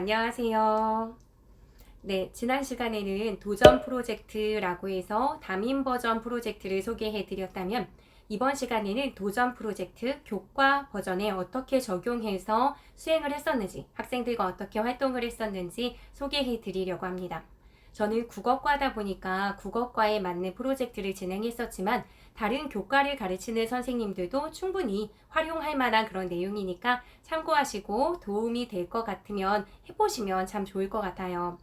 안녕하세요. 네, 지난 시간에는 도전 프로젝트라고 해서 담임 버전 프로젝트를 소개해 드렸다면 이번 시간에는 도전 프로젝트 교과 버전에 어떻게 적용해서 수행을 했었는지, 학생들과 어떻게 활동을 했었는지 소개해 드리려고 합니다. 저는 국어과다 보니까 국어과에 맞는 프로젝트를 진행했었지만 다른 교과를 가르치는 선생님들도 충분히 활용할 만한 그런 내용이니까 참고하시고 도움이 될 것 같으면 해보시면 참 좋을 것 같아요.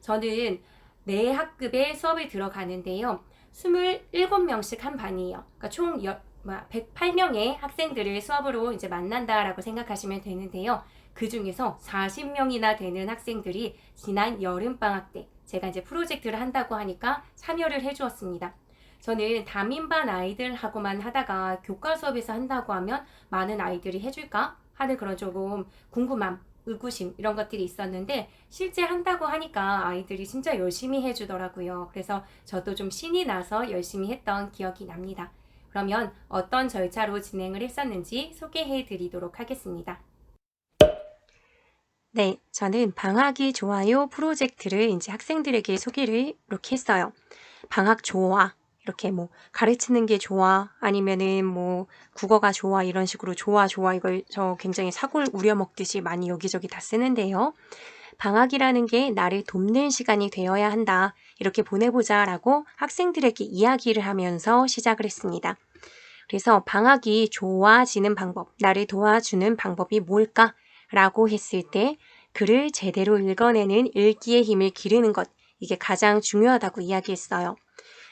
저는 매 학급에 수업을 들어가는데요. 27명씩 한 반이에요. 그러니까 총 108명의 학생들을 수업으로 이제 만난다라고 생각하시면 되는데요. 그 중에서 40명이나 되는 학생들이 지난 여름방학 때 제가 이제 프로젝트를 한다고 하니까 참여를 해주었습니다. 저는 담임반 아이들하고만 하다가 교과 수업에서 한다고 하면 많은 아이들이 해줄까 하는 그런 조금 궁금함, 의구심 이런 것들이 있었는데 실제 한다고 하니까 아이들이 진짜 열심히 해주더라고요. 그래서 저도 좀 신이 나서 열심히 했던 기억이 납니다. 그러면 어떤 절차로 진행을 했었는지 소개해 드리도록 하겠습니다. 네, 저는 방학이 좋아요 프로젝트를 이제 학생들에게 소개를 이렇게 했어요. 방학 좋아. 이렇게 뭐 가르치는 게 좋아 아니면은 뭐 국어가 좋아 이런 식으로 좋아 좋아 이걸 저 굉장히 사골 우려 먹듯이 많이 여기저기 다 쓰는데요. 방학이라는 게 나를 돕는 시간이 되어야 한다. 이렇게 보내보자 라고 학생들에게 이야기를 하면서 시작을 했습니다. 그래서 방학이 좋아지는 방법, 나를 도와주는 방법이 뭘까? 라고 했을 때 글을 제대로 읽어내는 읽기의 힘을 기르는 것, 이게 가장 중요하다고 이야기했어요.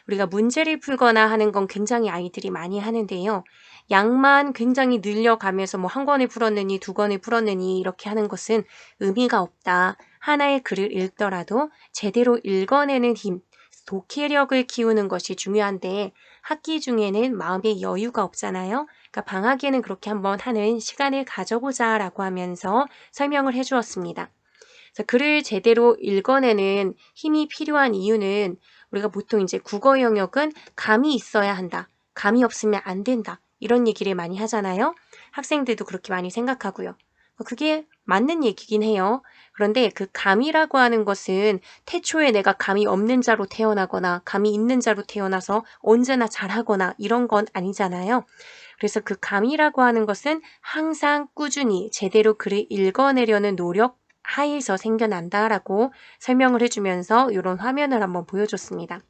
우리가 문제를 풀거나 하는 건 굉장히 아이들이 많이 하는데요. 양만 굉장히 늘려가면서 뭐 한 권을 풀었느니 두 권을 풀었느니 이렇게 하는 것은 의미가 없다. 하나의 글을 읽더라도 제대로 읽어내는 힘, 독해력을 키우는 것이 중요한데 학기 중에는 마음의 여유가 없잖아요. 그러니까 방학에는 그렇게 한번 하는 시간을 가져보자 라고 하면서 설명을 해주었습니다. 글을 제대로 읽어내는 힘이 필요한 이유는 우리가 보통 이제 국어 영역은 감이 있어야 한다. 감이 없으면 안 된다. 이런 얘기를 많이 하잖아요. 학생들도 그렇게 많이 생각하고요. 그게 맞는 얘기긴 해요. 그런데 그 감이라고 하는 것은 태초에 내가 감이 없는 자로 태어나거나 감이 있는 자로 태어나서 언제나 잘하거나 이런 건 아니잖아요. 그래서 그 감이라고 하는 것은 항상 꾸준히 제대로 글을 읽어내려는 노력 하에서 생겨난다라고 설명을 해주면서 이런 화면을 한번 보여줬습니다.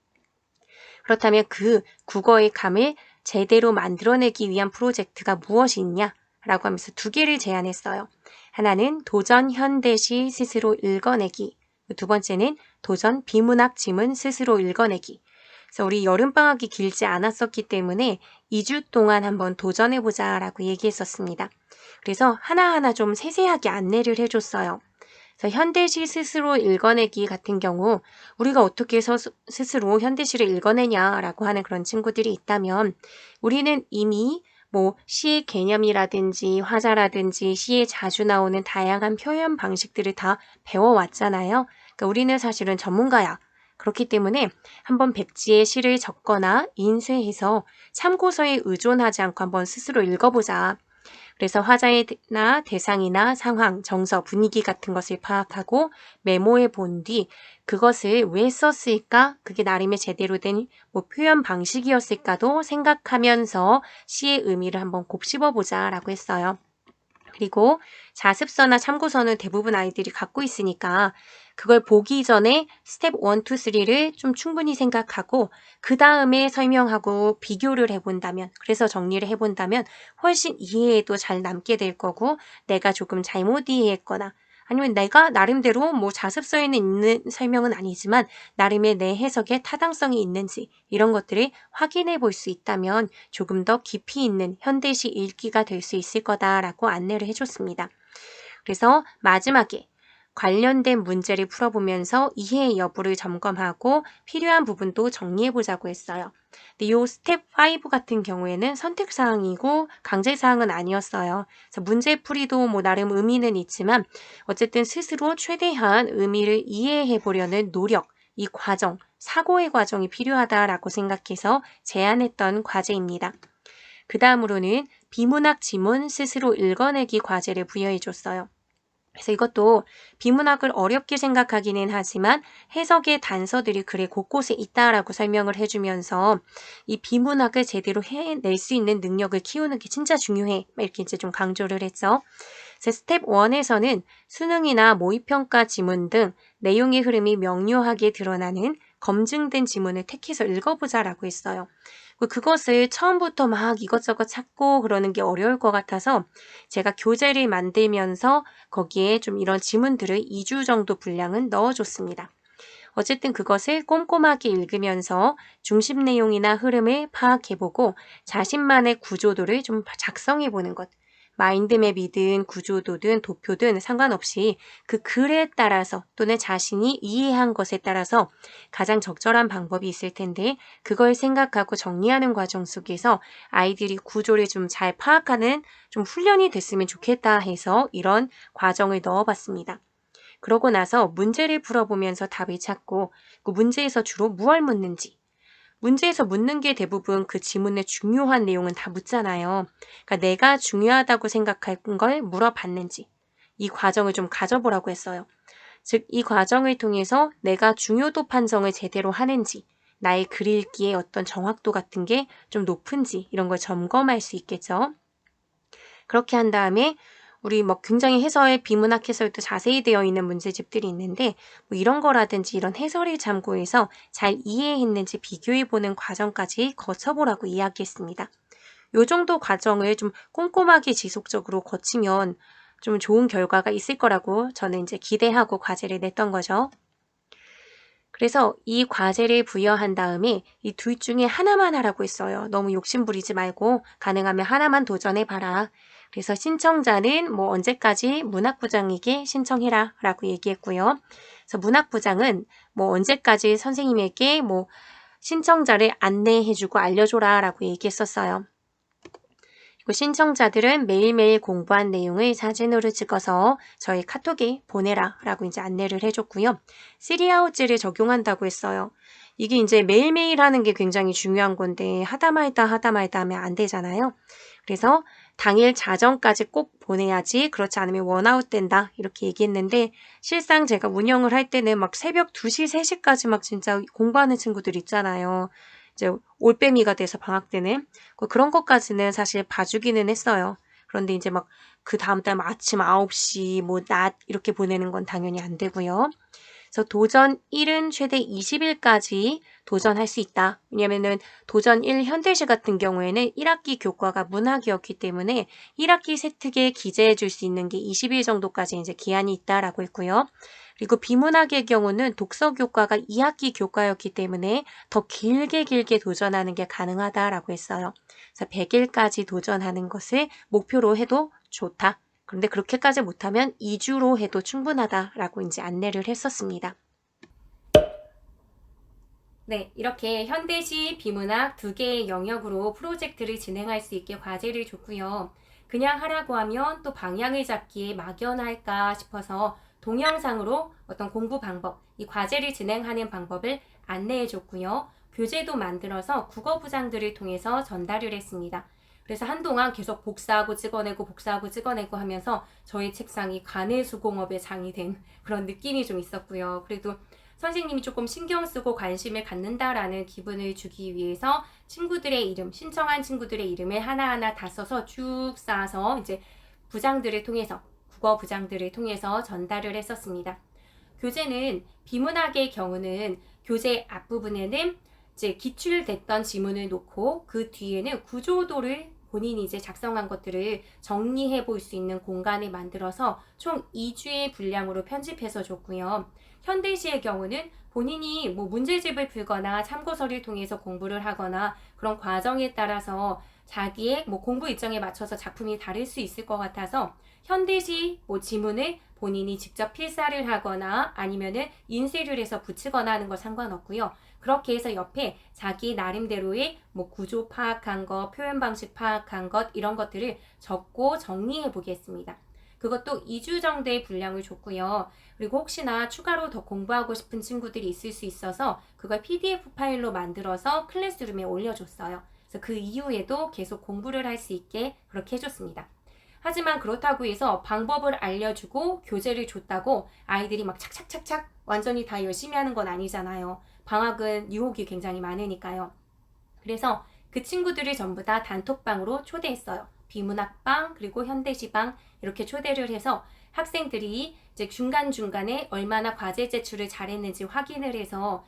그렇다면 그 국어의 감을 제대로 만들어내기 위한 프로젝트가 무엇이 있냐? 라고 하면서 두 개를 제안했어요. 하나는 도전 현대시 스스로 읽어내기. 두 번째는 도전 비문학 지문 스스로 읽어내기. 그래서 우리 여름방학이 길지 않았었기 때문에 2주 동안 한번 도전해보자 라고 얘기했었습니다. 그래서 하나하나 좀 세세하게 안내를 해줬어요. 그래서 현대시 스스로 읽어내기 같은 경우 우리가 어떻게 해서 스스로 현대시를 읽어내냐라고 하는 그런 친구들이 있다면 우리는 이미 뭐 시의 개념이라든지 화자라든지 시에 자주 나오는 다양한 표현 방식들을 다 배워왔잖아요. 그러니까 우리는 사실은 전문가야. 그렇기 때문에 한번 백지에 시를 적거나 인쇄해서 참고서에 의존하지 않고 한번 스스로 읽어보자. 그래서 화자나 대상이나 상황, 정서, 분위기 같은 것을 파악하고 메모해 본 뒤 그것을 왜 썼을까? 그게 나름의 제대로 된 뭐 표현 방식이었을까도 생각하면서 시의 의미를 한번 곱씹어 보자라고 했어요. 그리고 자습서나 참고서는 대부분 아이들이 갖고 있으니까 그걸 보기 전에 스텝 1, 2, 3를 좀 충분히 생각하고 그 다음에 설명하고 비교를 해본다면 그래서 정리를 해본다면 훨씬 이해에도 잘 남게 될 거고 내가 조금 잘못 이해했거나 아니면 내가 나름대로 뭐 자습서에는 있는 설명은 아니지만 나름의 내 해석에 타당성이 있는지 이런 것들을 확인해 볼 수 있다면 조금 더 깊이 있는 현대시 읽기가 될 수 있을 거다라고 안내를 해줬습니다. 그래서 마지막에 관련된 문제를 풀어보면서 이해 여부를 점검하고 필요한 부분도 정리해보자고 했어요. 근데 이 스텝 5 같은 경우에는 선택사항이고 강제사항은 아니었어요. 그래서 문제풀이도 뭐 나름 의미는 있지만 어쨌든 스스로 최대한 의미를 이해해보려는 노력, 이 과정, 사고의 과정이 필요하다라고 생각해서 제안했던 과제입니다. 그 다음으로는 비문학 지문 스스로 읽어내기 과제를 부여해줬어요. 그래서 이것도 비문학을 어렵게 생각하기는 하지만 해석의 단서들이 글에 곳곳에 있다라고 설명을 해주면서 이 비문학을 제대로 해낼 수 있는 능력을 키우는 게 진짜 중요해. 이렇게 이제 좀 강조를 했죠. 그래서 스텝 1에서는 수능이나 모의평가 지문 등 내용의 흐름이 명료하게 드러나는 검증된 지문을 택해서 읽어보자라고 했어요. 그것을 처음부터 막 이것저것 찾고 그러는 게 어려울 것 같아서 제가 교재를 만들면서 거기에 좀 이런 지문들을 2주 정도 분량은 넣어줬습니다. 어쨌든 그것을 꼼꼼하게 읽으면서 중심 내용이나 흐름을 파악해보고 자신만의 구조도를 좀 작성해보는 것. 마인드맵이든 구조도든 도표든 상관없이 그 글에 따라서 또는 자신이 이해한 것에 따라서 가장 적절한 방법이 있을 텐데 그걸 생각하고 정리하는 과정 속에서 아이들이 구조를 좀 잘 파악하는 좀 훈련이 됐으면 좋겠다 해서 이런 과정을 넣어봤습니다. 그러고 나서 문제를 풀어보면서 답을 찾고 그 문제에서 주로 무엇을 묻는지 문제에서 묻는 게 대부분 그 지문의 중요한 내용은 다 묻잖아요. 그러니까 내가 중요하다고 생각한 걸 물어봤는지 이 과정을 좀 가져보라고 했어요. 즉, 이 과정을 통해서 내가 중요도 판정을 제대로 하는지, 나의 글 읽기의 어떤 정확도 같은 게 좀 높은지 이런 걸 점검할 수 있겠죠. 그렇게 한 다음에 우리 뭐 굉장히 해설, 비문학 해설도 자세히 되어 있는 문제집들이 있는데 뭐 이런 거라든지 이런 해설을 참고해서 잘 이해했는지 비교해 보는 과정까지 거쳐보라고 이야기했습니다. 요 정도 과정을 좀 꼼꼼하게 지속적으로 거치면 좀 좋은 결과가 있을 거라고 저는 이제 기대하고 과제를 냈던 거죠. 그래서 이 과제를 부여한 다음에 이 둘 중에 하나만 하라고 했어요. 너무 욕심 부리지 말고 가능하면 하나만 도전해 봐라. 그래서 신청자는 뭐 언제까지 문학부장에게 신청해라 라고 얘기했고요. 그래서 문학부장은 뭐 언제까지 선생님에게 뭐 신청자를 안내해주고 알려줘라 라고 얘기했었어요. 그리고 신청자들은 매일매일 공부한 내용을 사진으로 찍어서 저희 카톡에 보내라 라고 이제 안내를 해줬고요. 시리아우즈를 적용한다고 했어요. 이게 이제 매일매일 하는 게 굉장히 중요한 건데 하다 말다 하다 말다 하면 안 되잖아요. 그래서 당일 자정까지 꼭 보내야지 그렇지 않으면 원아웃 된다 이렇게 얘기했는데 실상 제가 운영을 할 때는 막 새벽 2시, 3시까지 막 진짜 공부하는 친구들 있잖아요. 이제 올빼미가 돼서 방학 때는 그런 것까지는 사실 봐주기는 했어요. 그런데 이제 막 그 다음 달 아침 9시 뭐 낮 이렇게 보내는 건 당연히 안 되고요. 그래서 도전 1은 최대 20일까지 도전할 수 있다. 왜냐면은 도전 1 현대시 같은 경우에는 1학기 교과가 문학이었기 때문에 1학기 세특에 기재해 줄 수 있는 게 20일 정도까지 이제 기한이 있다라고 했고요. 그리고 비문학의 경우는 독서 교과가 2학기 교과였기 때문에 더 길게 길게 도전하는 게 가능하다라고 했어요. 그래서 100일까지 도전하는 것을 목표로 해도 좋다. 그런데 그렇게까지 못하면 2주로 해도 충분하다라고 이제 안내를 했었습니다. 네, 이렇게 현대시, 비문학 두 개의 영역으로 프로젝트를 진행할 수 있게 과제를 줬고요. 그냥 하라고 하면 또 방향을 잡기에 막연할까 싶어서 동영상으로 어떤 공부 방법, 이 과제를 진행하는 방법을 안내해 줬고요. 교재도 만들어서 국어 부장들을 통해서 전달을 했습니다. 그래서 한동안 계속 복사하고 찍어내고 복사하고 찍어내고 하면서 저희 책상이 관해수공업의 장이 된 그런 느낌이 좀 있었고요. 그래도 선생님이 조금 신경 쓰고 관심을 갖는다라는 기분을 주기 위해서 친구들의 이름, 신청한 친구들의 이름을 하나하나 다 써서 쭉 쌓아서 이제 부장들을 통해서, 국어 부장들을 통해서 전달을 했었습니다. 교재는 비문학의 경우는 교재 앞부분에는 이제 기출됐던 지문을 놓고 그 뒤에는 구조도를 본인이 이제 작성한 것들을 정리해 볼 수 있는 공간을 만들어서 총 2주의 분량으로 편집해서 줬고요. 현대시의 경우는 본인이 뭐 문제집을 풀거나 참고서를 통해서 공부를 하거나 그런 과정에 따라서 자기의 뭐 공부 일정에 맞춰서 작품이 다를 수 있을 것 같아서 현대시 뭐 지문을 본인이 직접 필사를 하거나 아니면은 인쇄를 해서 붙이거나 하는 거 상관없고요. 그렇게 해서 옆에 자기 나름대로의 뭐 구조 파악한 것, 표현 방식 파악한 것 이런 것들을 적고 정리해 보겠습니다. 그것도 2주 정도의 분량을 줬고요. 그리고 혹시나 추가로 더 공부하고 싶은 친구들이 있을 수 있어서 그걸 PDF 파일로 만들어서 클래스룸에 올려줬어요. 그래서 그 이후에도 계속 공부를 할 수 있게 그렇게 해줬습니다. 하지만 그렇다고 해서 방법을 알려주고 교재를 줬다고 아이들이 막 착착착착 완전히 다 열심히 하는 건 아니잖아요. 방학은 유혹이 굉장히 많으니까요. 그래서 그 친구들을 전부 다 단톡방으로 초대했어요. 비문학방 그리고 현대시방 이렇게 초대를 해서 학생들이 이제 중간중간에 얼마나 과제 제출을 잘했는지 확인을 해서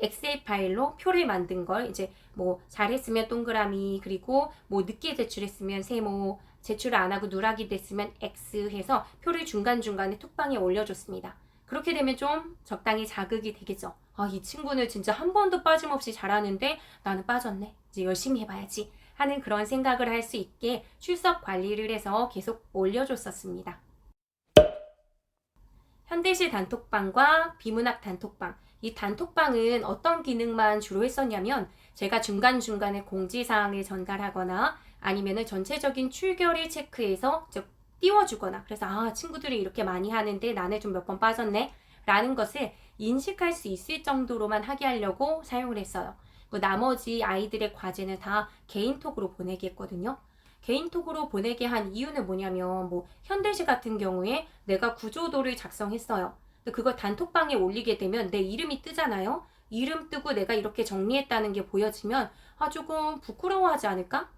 엑셀 파일로 표를 만든 걸 이제 뭐 잘했으면 동그라미 그리고 뭐 늦게 제출했으면 세모 제출을 안 하고 누락이 됐으면 X 해서 표를 중간중간에 톡방에 올려줬습니다. 그렇게 되면 좀 적당히 자극이 되겠죠. 아, 이 친구는 진짜 한 번도 빠짐없이 잘하는데 나는 빠졌네. 이제 열심히 해봐야지. 하는 그런 생각을 할 수 있게 출석 관리를 해서 계속 올려줬었습니다. 현대시 단톡방과 비문학 단톡방. 이 단톡방은 어떤 기능만 주로 했었냐면 제가 중간중간에 공지사항을 전달하거나 아니면은 전체적인 출결을 체크해서 즉 띄워주거나 그래서 아 친구들이 이렇게 많이 하는데 나는 좀 몇 번 빠졌네 라는 것을 인식할 수 있을 정도로만 하게 하려고 사용을 했어요. 그 나머지 아이들의 과제는 다 개인톡으로 보내게 했거든요. 개인톡으로 보내게 한 이유는 뭐냐면 뭐 현대시 같은 경우에 내가 구조도를 작성했어요. 근데 그걸 단톡방에 올리게 되면 내 이름이 뜨잖아요. 이름 뜨고 내가 이렇게 정리했다는 게 보여지면 아 조금 부끄러워하지 않을까?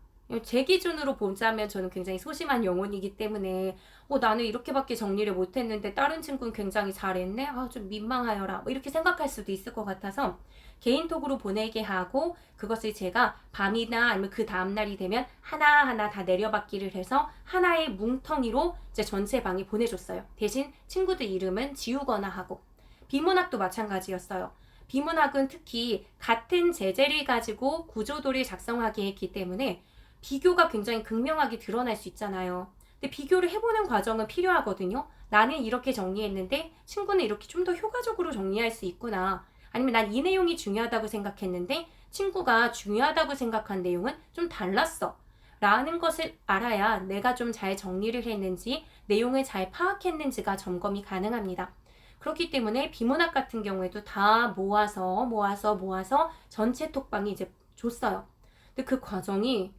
제 기준으로 보자면 저는 굉장히 소심한 영혼이기 때문에 어 나는 이렇게밖에 정리를 못했는데 다른 친구는 굉장히 잘했네? 아 좀 민망하여라. 뭐 이렇게 생각할 수도 있을 것 같아서 개인톡으로 보내게 하고 그것을 제가 밤이나 아니면 그 다음날이 되면 하나하나 다 내려받기를 해서 하나의 뭉텅이로 이제 전체 방에 보내줬어요. 대신 친구들 이름은 지우거나 하고. 비문학도 마찬가지였어요. 비문학은 특히 같은 제재를 가지고 구조도를 작성하게 했기 때문에 비교가 굉장히 극명하게 드러날 수 있잖아요. 근데 비교를 해보는 과정은 필요하거든요. 나는 이렇게 정리했는데 친구는 이렇게 좀 더 효과적으로 정리할 수 있구나. 아니면 난 이 내용이 중요하다고 생각했는데 친구가 중요하다고 생각한 내용은 좀 달랐어. 라는 것을 알아야 내가 좀 잘 정리를 했는지 내용을 잘 파악했는지가 점검이 가능합니다. 그렇기 때문에 비문학 같은 경우에도 다 모아서 모아서 모아서 전체 톡방이 이제 줬어요. 근데 그 과정이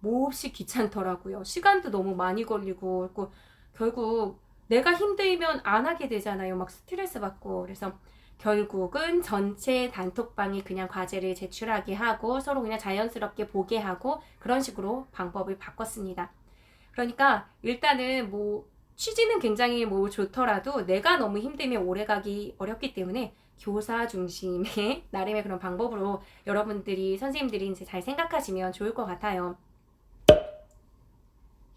몹시 귀찮더라고요. 시간도 너무 많이 걸리고, 그리고 결국 내가 힘들면 안 하게 되잖아요. 막 스트레스 받고. 그래서 결국은 전체 단톡방이 그냥 과제를 제출하게 하고 서로 그냥 자연스럽게 보게 하고 그런 식으로 방법을 바꿨습니다. 그러니까 일단은 뭐 취지는 굉장히 뭐 좋더라도 내가 너무 힘들면 오래 가기 어렵기 때문에 교사 중심의 나름의 그런 방법으로 여러분들이 선생님들이 이제 잘 생각하시면 좋을 것 같아요.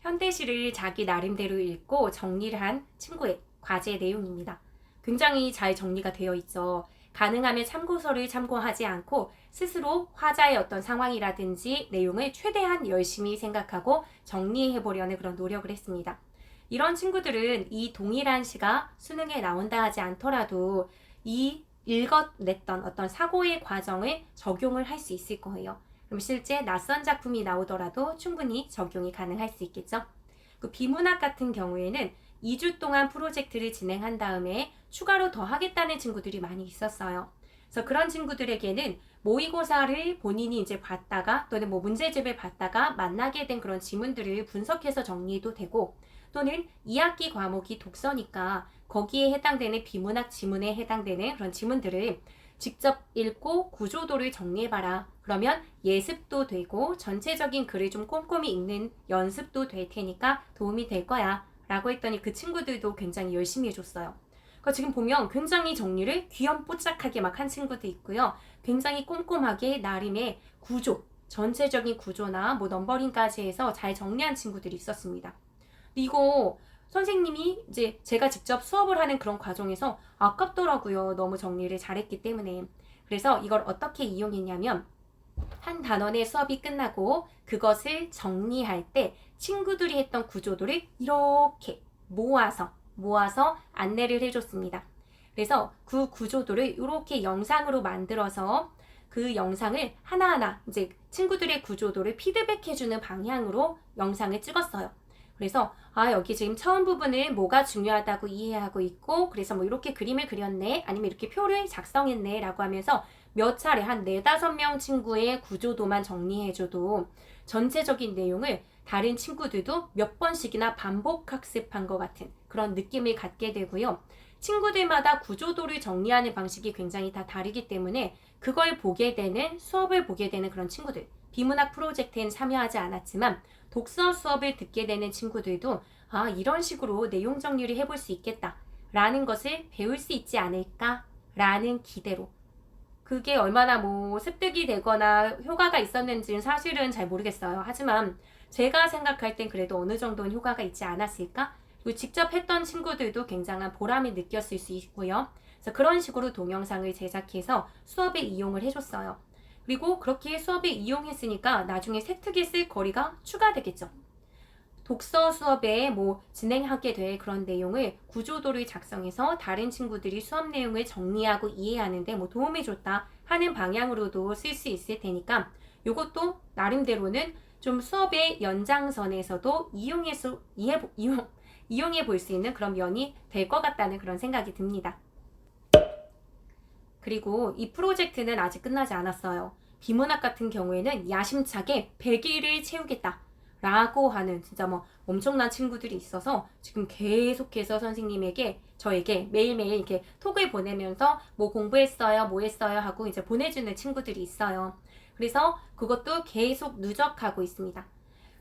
현대시를 자기 나름대로 읽고 정리를 한 친구의 과제 내용입니다. 굉장히 잘 정리가 되어 있죠. 가능하면 참고서를 참고하지 않고 스스로 화자의 어떤 상황이라든지 내용을 최대한 열심히 생각하고 정리해 보려는 그런 노력을 했습니다. 이런 친구들은 이 동일한 시가 수능에 나온다 하지 않더라도 이 읽어냈던 어떤 사고의 과정을 적용을 할 수 있을 거예요. 그럼 실제 낯선 작품이 나오더라도 충분히 적용이 가능할 수 있겠죠. 그 비문학 같은 경우에는 2주 동안 프로젝트를 진행한 다음에 추가로 더 하겠다는 친구들이 많이 있었어요. 그래서 그런 친구들에게는 모의고사를 본인이 이제 봤다가 또는 뭐 문제집을 봤다가 만나게 된 그런 지문들을 분석해서 정리해도 되고 또는 2학기 과목이 독서니까 거기에 해당되는 비문학 지문에 해당되는 그런 지문들을 직접 읽고 구조도를 정리해봐라. 그러면 예습도 되고 전체적인 글을 좀 꼼꼼히 읽는 연습도 될 테니까 도움이 될 거야. 라고 했더니 그 친구들도 굉장히 열심히 해줬어요. 그러니까 지금 보면 굉장히 정리를 귀염뽀짝하게 막 한 친구도 있고요. 굉장히 꼼꼼하게 나름의 구조, 전체적인 구조나 뭐 넘버링까지 해서 잘 정리한 친구들이 있었습니다. 이거 선생님이 이제 제가 직접 수업을 하는 그런 과정에서 아깝더라고요. 너무 정리를 잘했기 때문에. 그래서 이걸 어떻게 이용했냐면 한 단원의 수업이 끝나고 그것을 정리할 때 친구들이 했던 구조도를 이렇게 모아서 모아서 안내를 해줬습니다. 그래서 그 구조도를 이렇게 영상으로 만들어서 그 영상을 하나하나 이제 친구들의 구조도를 피드백해주는 방향으로 영상을 찍었어요. 그래서 아 여기 지금 처음 부분을 뭐가 중요하다고 이해하고 있고 그래서 뭐 이렇게 그림을 그렸네 아니면 이렇게 표를 작성했네 라고 하면서 몇 차례 한 네다섯 명 친구의 구조도만 정리해줘도 전체적인 내용을 다른 친구들도 몇 번씩이나 반복 학습한 것 같은 그런 느낌을 갖게 되고요. 친구들마다 구조도를 정리하는 방식이 굉장히 다 다르기 때문에 그걸 보게 되는 수업을 보게 되는 그런 친구들 비문학 프로젝트엔 참여하지 않았지만 독서 수업을 듣게 되는 친구들도 아 이런 식으로 내용 정리를 해볼 수 있겠다 라는 것을 배울 수 있지 않을까 라는 기대로 그게 얼마나 뭐 습득이 되거나 효과가 있었는지는 사실은 잘 모르겠어요. 하지만 제가 생각할 땐 그래도 어느 정도는 효과가 있지 않았을까? 그리고 직접 했던 친구들도 굉장한 보람을 느꼈을 수 있고요. 그래서 그런 식으로 동영상을 제작해서 수업에 이용을 해줬어요. 그리고 그렇게 수업에 이용했으니까 나중에 세특이 쓸 거리가 추가되겠죠. 독서 수업에 뭐 진행하게 될 그런 내용을 구조도를 작성해서 다른 친구들이 수업 내용을 정리하고 이해하는데 뭐 도움이 줬다 하는 방향으로도 쓸 수 있을 테니까 이것도 나름대로는 좀 수업의 연장선에서도 이용해서 이해 이용 이용해 볼 수 있는 그런 면이 될 것 같다는 그런 생각이 듭니다. 그리고 이 프로젝트는 아직 끝나지 않았어요. 비문학 같은 경우에는 야심차게 100일을 채우겠다. 라고 하는 진짜 뭐 엄청난 친구들이 있어서 지금 계속해서 선생님에게 저에게 매일매일 이렇게 톡을 보내면서 뭐 공부했어요, 뭐 했어요 하고 이제 보내주는 친구들이 있어요. 그래서 그것도 계속 누적하고 있습니다.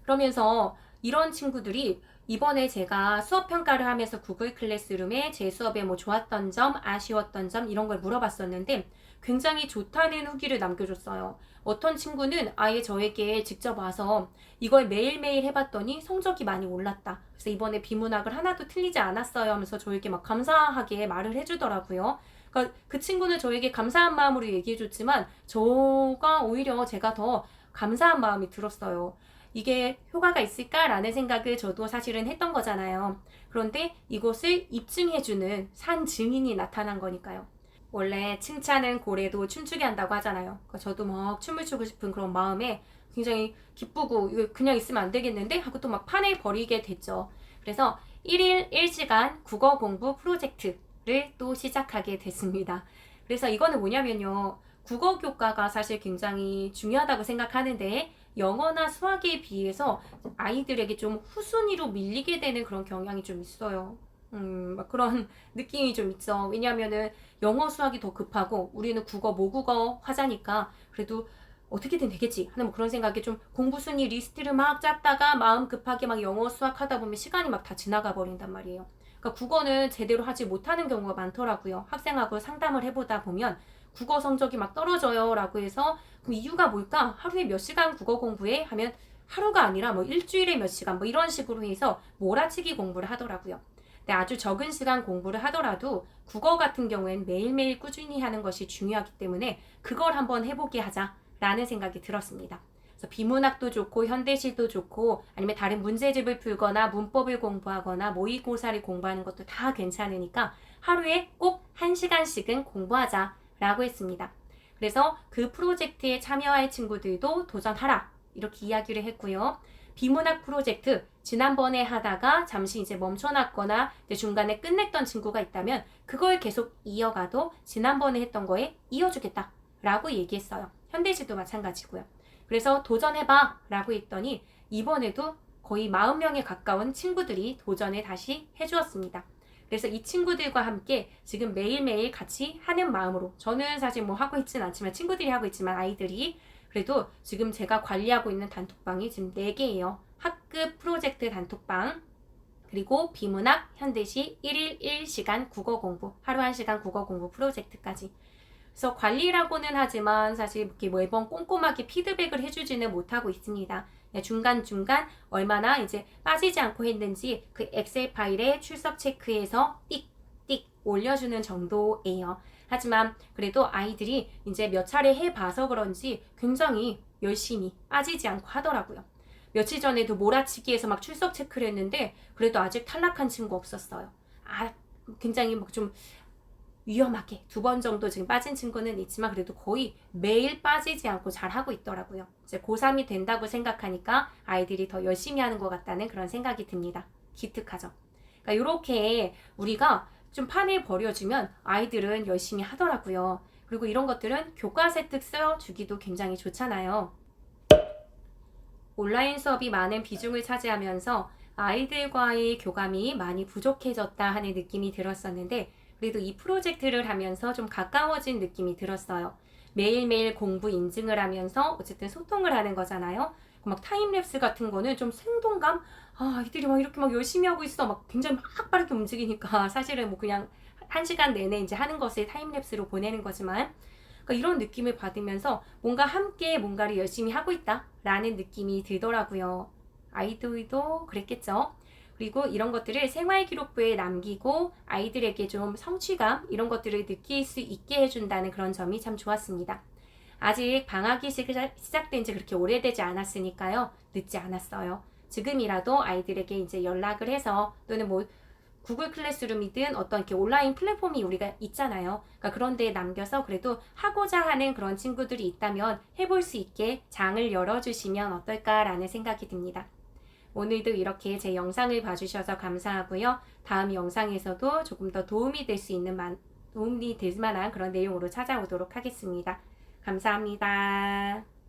그러면서 이런 친구들이 이번에 제가 수업 평가를 하면서 구글 클래스룸에 제 수업에 뭐 좋았던 점, 아쉬웠던 점 이런 걸 물어봤었는데 굉장히 좋다는 후기를 남겨줬어요. 어떤 친구는 아예 저에게 직접 와서 이걸 매일매일 해봤더니 성적이 많이 올랐다. 그래서 이번에 비문학을 하나도 틀리지 않았어요 하면서 저에게 막 감사하게 말을 해주더라고요. 그러니까 그 친구는 저에게 감사한 마음으로 얘기해줬지만 저가 오히려 제가 더 감사한 마음이 들었어요. 이게 효과가 있을까라는 생각을 저도 사실은 했던 거잖아요. 그런데 이것을 입증해주는 산 증인이 나타난 거니까요. 원래 칭찬은 고래도 춤추게 한다고 하잖아요. 그러니까 저도 막 춤을 추고 싶은 그런 마음에 굉장히 기쁘고 이거 그냥 있으면 안 되겠는데 하고 또 막 판을 벌이게 됐죠. 그래서 1일 1시간 국어 공부 프로젝트를 또 시작하게 됐습니다. 그래서 이거는 뭐냐면요. 국어 교과가 사실 굉장히 중요하다고 생각하는데 영어나 수학에 비해서 아이들에게 좀 후순위로 밀리게 되는 그런 경향이 좀 있어요. 음, 막 그런 느낌이 좀 있죠. 왜냐면은 영어 수학이 더 급하고 우리는 국어 모국어 화자니까 그래도 어떻게든 되겠지 하는 뭐 그런 생각에 좀 공부 순위 리스트를 막 짰다가 마음 급하게 막 영어 수학 하다 보면 시간이 막 다 지나가 버린단 말이에요. 그러니까 국어는 제대로 하지 못하는 경우가 많더라고요. 학생하고 상담을 해보다 보면 국어 성적이 막 떨어져요 라고 해서 그럼 이유가 뭘까? 하루에 몇 시간 국어 공부해? 하면 하루가 아니라 뭐 일주일에 몇 시간 뭐 이런 식으로 해서 몰아치기 공부를 하더라고요. 근데 아주 적은 시간 공부를 하더라도 국어 같은 경우엔 매일매일 꾸준히 하는 것이 중요하기 때문에 그걸 한번 해보게 하자라는 생각이 들었습니다. 그래서 비문학도 좋고 현대시도 좋고 아니면 다른 문제집을 풀거나 문법을 공부하거나 모의고사를 공부하는 것도 다 괜찮으니까 하루에 꼭 한시간씩은 공부하자 라고 했습니다. 그래서 그 프로젝트에 참여할 친구들도 도전하라 이렇게 이야기를 했고요. 비문학 프로젝트 지난번에 하다가 잠시 이제 멈춰놨거나 이제 중간에 끝냈던 친구가 있다면 그걸 계속 이어가도 지난번에 했던 거에 이어주겠다 라고 얘기했어요. 현대시도 마찬가지고요. 그래서 도전해봐 라고 했더니 이번에도 거의 40명에 가까운 친구들이 도전을 다시 해주었습니다. 그래서 이 친구들과 함께 지금 매일매일 같이 하는 마음으로 저는 사실 뭐 하고 있지는 않지만 친구들이 하고 있지만 아이들이 그래도 지금 제가 관리하고 있는 단톡방이 지금 4개예요. 학급 프로젝트 단톡방 그리고 비문학, 현대시 1일 1시간 국어 공부, 하루 1시간 국어 공부 프로젝트까지 그래서 관리라고는 하지만 사실 이렇게 매번 꼼꼼하게 피드백을 해주지는 못하고 있습니다. 네, 중간중간 얼마나 이제 빠지지 않고 했는지 그 엑셀 파일에 출석 체크해서 띡띡 올려주는 정도예요. 하지만 그래도 아이들이 이제 몇 차례 해봐서 그런지 굉장히 열심히 빠지지 않고 하더라고요. 며칠 전에도 몰아치기에서 막 출석 체크를 했는데 그래도 아직 탈락한 친구 없었어요. 아, 굉장히 막 좀 위험하게 두 번 정도 지금 빠진 친구는 있지만 그래도 거의 매일 빠지지 않고 잘 하고 있더라고요. 이제 고3이 된다고 생각하니까 아이들이 더 열심히 하는 것 같다는 그런 생각이 듭니다. 기특하죠. 그러니까 이렇게 우리가 좀 판을 벌여주면 아이들은 열심히 하더라고요. 그리고 이런 것들은 교과 세 특 써주기도 굉장히 좋잖아요. 온라인 수업이 많은 비중을 차지하면서 아이들과의 교감이 많이 부족해졌다 하는 느낌이 들었었는데 그래도 이 프로젝트를 하면서 좀 가까워진 느낌이 들었어요. 매일매일 공부 인증을 하면서 어쨌든 소통을 하는 거잖아요. 막 타임랩스 같은 거는 좀 생동감? 아, 아이들이 막 이렇게 막 열심히 하고 있어. 막 굉장히 막 빠르게 움직이니까 사실은 뭐 그냥 한 시간 내내 이제 하는 것을 타임랩스로 보내는 거지만 그러니까 이런 느낌을 받으면서 뭔가 함께 뭔가를 열심히 하고 있다 라는 느낌이 들더라고요. 아이들도 그랬겠죠. 그리고 이런 것들을 생활 기록부에 남기고 아이들에게 좀 성취감 이런 것들을 느낄 수 있게 해준다는 그런 점이 참 좋았습니다. 아직 방학이 시작- 시작된 지 그렇게 오래되지 않았으니까요. 늦지 않았어요. 지금이라도 아이들에게 이제 연락을 해서 또는 뭐 구글 클래스룸이든 어떤 이렇게 온라인 플랫폼이 우리가 있잖아요. 그러니까 그런 데에 남겨서 그래도 하고자 하는 그런 친구들이 있다면 해볼 수 있게 장을 열어주시면 어떨까라는 생각이 듭니다. 오늘도 이렇게 제 영상을 봐주셔서 감사하고요. 다음 영상에서도 조금 더 도움이 될 수 있는 만, 도움이 될 만한 그런 내용으로 찾아오도록 하겠습니다. 감사합니다.